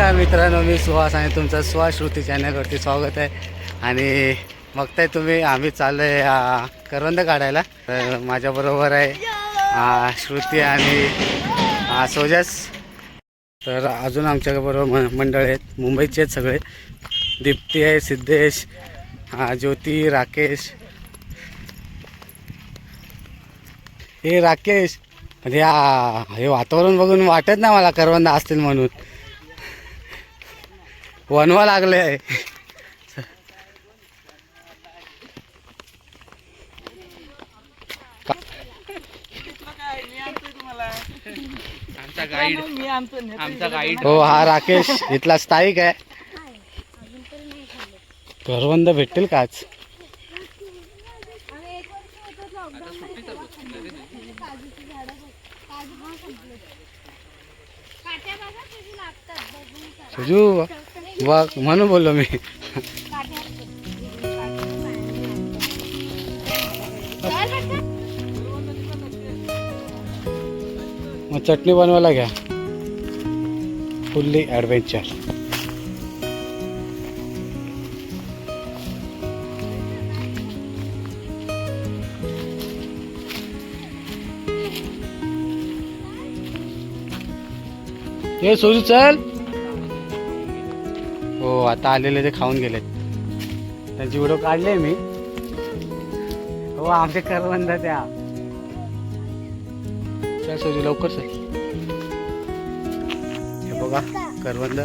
नमस्कार मित्रांनो मी सुहास आणि तुमचं स्वश्रुती चॅनलवरती स्वागत आहे. आणि बघताय तुम्ही आम्ही चाललो आहे करवंद काढायला. तर माझ्याबरोबर आहे श्रुती आणि सोजस. तर अजून आमच्याबरोबर म मंडळ आहेत मुंबईचे आहेत सगळे. दीप्ती आहे सिद्धेश ज्योती राकेश. हे राकेश म्हणजे हे वातावरण बघून वाटत नाही मला करवंद असतील म्हणून. वनवा लागले. आहे आमचा गाईड आमचा गाईड हो हा राकेश इथला स्थायिक आहे. करवंद भेटतील काच सुजू वा म्हणून बोललो मी. मग चटणी बनवायला घ्या. फुल्ली ॲडव्हेंचर हे सोजू चल. हो आता आलेले ते खाऊन गेलेत. त्यांची व्हिडिओ काढले मी. हो आमचे करवंद त्या. चल सोजू लवकर चल. हे बघा करवंद.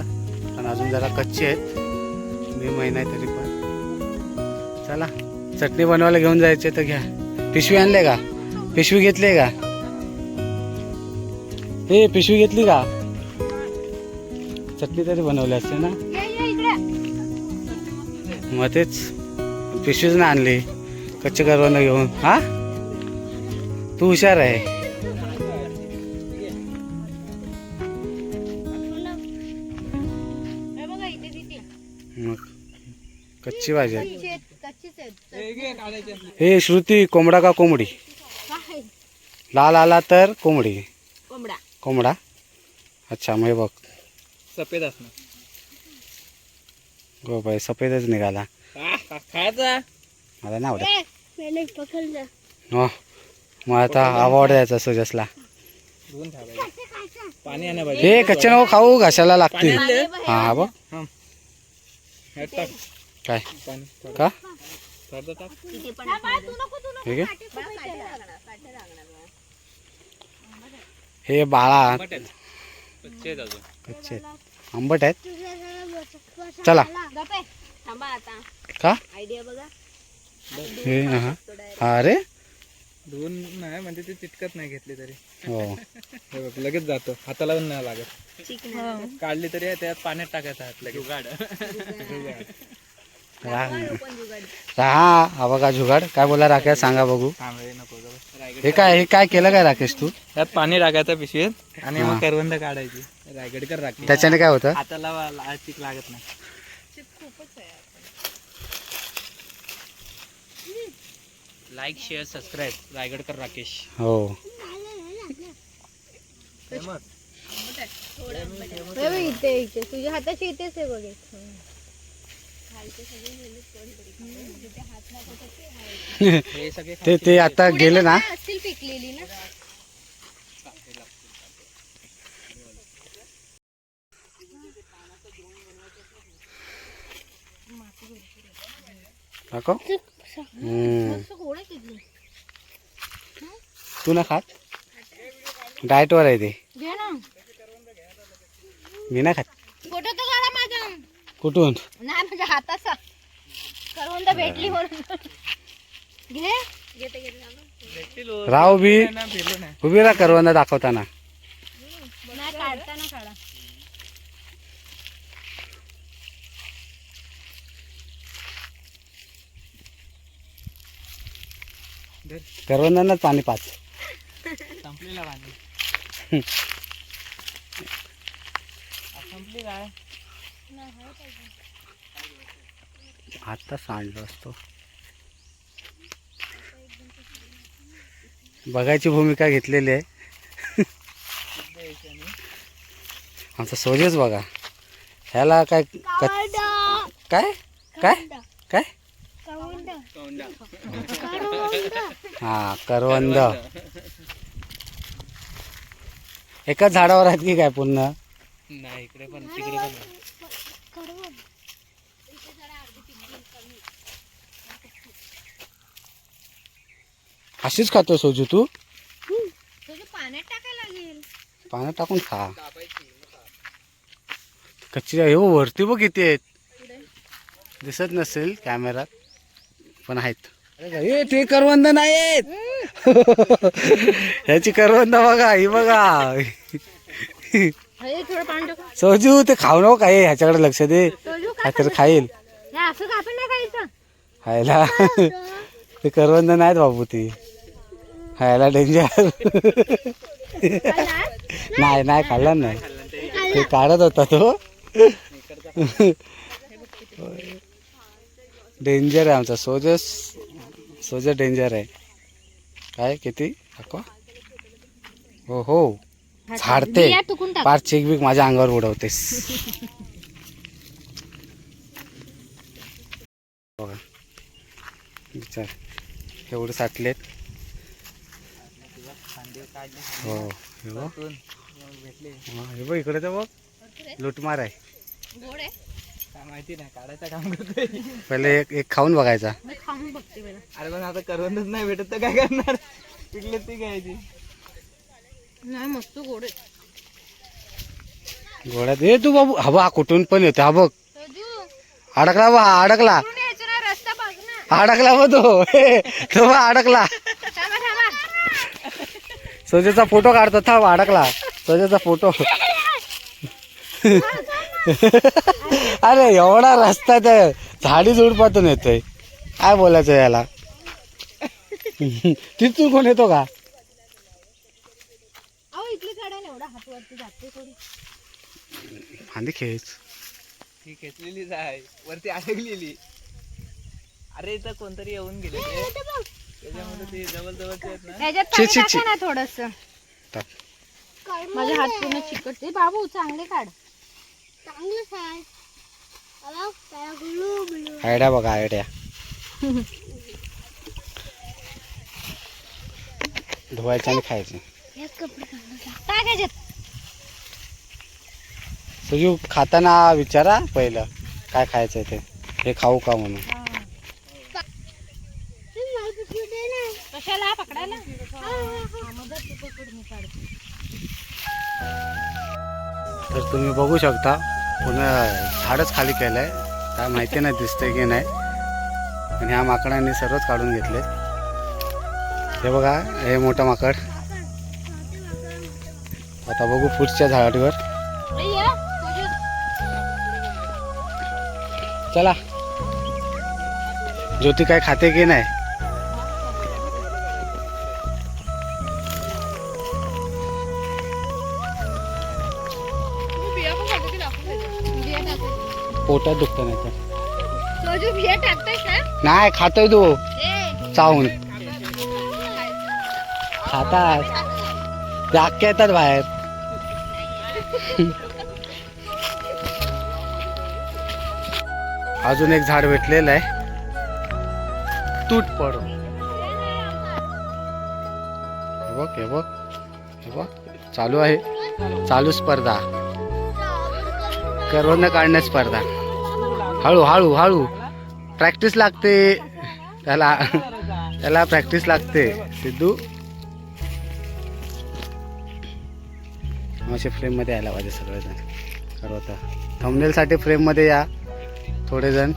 पण अजून जरा कच्चे आहेत. मे महिना आहे तरी पण. चला चटणी बनवायला घेऊन जायचे तर घ्या. पिशवी आणले का? पिशवी घेतली का? हे पिशवी घेतली का? चटणी तरी बनवली असते ना? मग तेच पिशवीच ना आणली. कच्चे करवंद घेऊन. हा? तू हुशार आहे. मग कच्ची भाजी आहे. हे श्रुती कोंबडा का कोंबडी? लाल आला तर कोंबडी. कोंबडा. कोंबडा? अच्छा मग बघ. सफेद असणार. गो बाई सफेदच निघाला. खायचा? मला नाही आवडत. हो मग आता आवड द्यायचा सुजसला. धुवून पाणी आणा हे कच्चे नको खाऊ घशाला लागतील. आणले? हा हा. बघ टाक. काय? पाणी थोडं का? थोडं टाक. हे हे बाळा. आंबट आहेत. कच्चे आहेत अजून. कच्चे आहेत. आंबट आहेत. चला. का? आयडिया बघा हे हा. हा अरे? धुवून नाही म्हणजे ते चिटकत नाही घेतली तरी. हो. हे बघ लगेच जातो. हाताला पण नाही लागत. चिकन काढली तरी त्यात पाण्यात टाकायचं हात लगेच. जुगाड. रा- हा हा बघा जुगाड. काय बोला राकेश सांगा बघू. नको हे काय हे काय केलं काय राकेश तू? त्यात पाणी टाकायचं पिशवीत आणि हा. मग करवंद काढायची. रायगडकर राखी. त्याच्याने काय होतं? हाताला ला- चिक लागत नाही. Like share subscribe Raigadkar Rakesh. हो. इथे इथे. तुझ्या हाताची इथेच आहे बघ हे सगळे ते ते आता गेले ना? असतील पिकलेली ना? किती तू ना खात डाएटवर आहे ते. घे ना. मी नाही खात. कुठून? नाही माझ्या हाताचा. करवंद भेटली म्हणून. घे. घेते घेते. राव बी उभी राहा करवंदा दाखवताना. करवंदांनाच पाणी पाच. संपलेला पाणी. संपली काय? आता सांडलो असतो. बघायची भूमिका घेतलेली आहे. आमचा सोजेच बघा. ह्याला काय काय? काय? काय? हा करवंद. एकाच झाडावर आहेत की काय पूर्ण? नाही इकडे पण तिकडे पण अशीच खातो सोजू तू? पाण्यात टाकायला लागेल पाण्यात टाकून खा. कच्ची हे वरती बघ किती आहेत दिसत नसेल कॅमेरात पण आहेत. अरे ते करवंद नाहीत ह्याची करवंद बघा ही बघा. सोजू ते खाऊ नको काय ह्याच्याकडे लक्ष दे. सोजू काहीतरी खाईल. हे असं का आपण नाही खायचं? खायला. ते करवंद नाहीत बाबू ती. खायला डेंजर नाही नाही खाल्ला नाही. ते काढत होता तो. डेंजर आहे आमचा. सोजस सोजस डेंजर आहे. काय किती? दाखवा. हो हो. झाडते. पार चेक बिक माझ्या अंगावर उडवतेस बघा. विचार. एवढे साठलेत हो हे बघ. इकडे तर बघ. लुटमार आहे. काय माहिती नाही काढायचं काम करतोय. पहिले एक एक खाऊन बघायचा. मी खाऊन बघते अरे पण आता करवंदच नाही भेटत तर काय करणार? पिकले ती घ्यायची नाही मस्त गोड आहे. गोड्यात हे तू बाबू हा बा कुठून पण येते हा बघ. अडकला बा अडकला. कुठून यायचं ना रस्ता बघ ना. अडकला बा तो. हे, तो बा अडकला. थांबा थांबा. सोजेचा फोटो काढतो थांब अडकला. सोजेचा फोटो. अरे एवढा रस्ता तर झाडी झुडपातून येतोय. काय बोलायचं याला? तिथून कोण येतो का? फांदी खेच. ती खेचलेलीच आहे. वरती अडकलेली अरे इथं कोणतरी येऊन गेले ते. त्याच्यामध्ये ते जवळ ना. त्याच्यात छी, पाणी छी. टाका ना थोडस. माझे हात पूर्ण चिकटते बाबू चांगले काढ. आयडिया बघा आयडिया. धुवायचं आणि खायचं. सुजू खाताना विचारा पहिलं काय खायचं ते. हे खाऊ का म्हणून. कशाला? पकडायला? हा, मदत तू पकड, मी काढते. तर तुम्ही बघू शकता पुन्हा झाडच खाली केलं आहे काय माहिती नाही दिसतंय की नाही. आणि ह्या माकडांनी सर्वच काढून घेतले. हे बघा हे मोठं माकड. आता बघू पुढच्या झाडावर. चला. ज्योती काय खाते की नाही? पोटात दुखतं नाही तर नाही खातोय तू. चावून. खातात अख्खे येतात बाहेर. अजून एक झाड भेटलेलं आहे. तूट पडो. बघ हे बघ हे बघ. चालू आहे. चालू स्पर्धा. करवंद काढण्यास स्पर्धा. हळू हळू हळू. प्रॅक्टिस लागते. त्याला त्याला प्रॅक्टिस लागते. सिद्धू? असे फ्रेममध्ये यायला पाहिजे सगळेजण. करवता थंबनेलसाठी फ्रेममध्ये या. थोडेजण.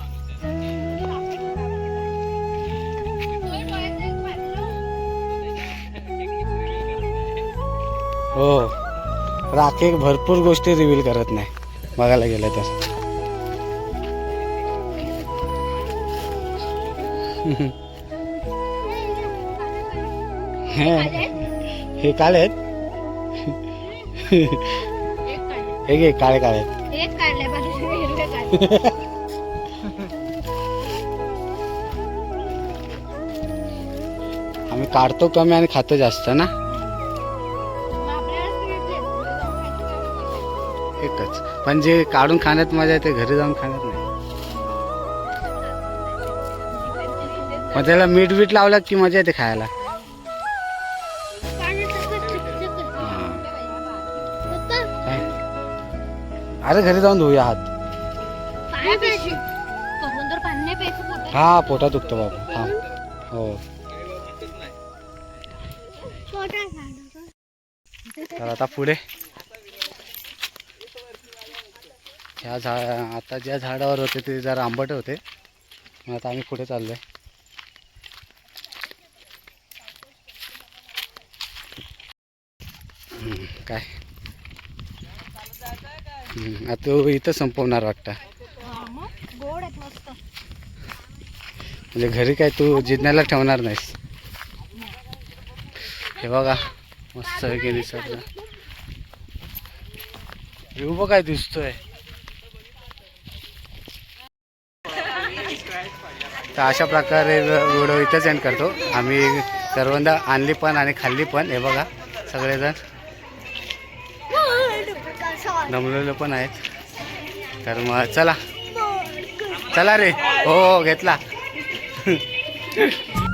हो. राखे भरपूर गोष्टी रिव्हील करत नाही. बघायला गेलं तर. हे काळे आहेत? हे घे काळे काळे आम्ही काढतो कमी आणि खातो जास्त ना? पण जे काढून खाण्यात मजा येते घरी जाऊन खाण्यात नाही. मग त्याला मीठ बीठ लावलं की मजा येते खायला. अरे घरी जाऊन धुया हात. हा पोटात दुखतो बाबा. हा. हो. तर आता पुढे. ह्या झा आता ज्या झाडावर होते ते जरा आंबट होते. मग आता आम्ही पुढे चाललो आहे काय? आता इथं संपवणार वाटतं. म्हणजे घरी काय तू जिज्ञाला ठेवणार नाहीस? हे बघा मस्त आहे की निसर्ग येऊ काय दिसतोय? तर अशा प्रकारे व्हिडिओ इथेच एंड करतो. आम्ही करवंद आणली पण आणि खाल्ली पण हे बघा सगळेजण. दमलेले पण आहेत. तर मग चला. चला रे. हो हो घेतला.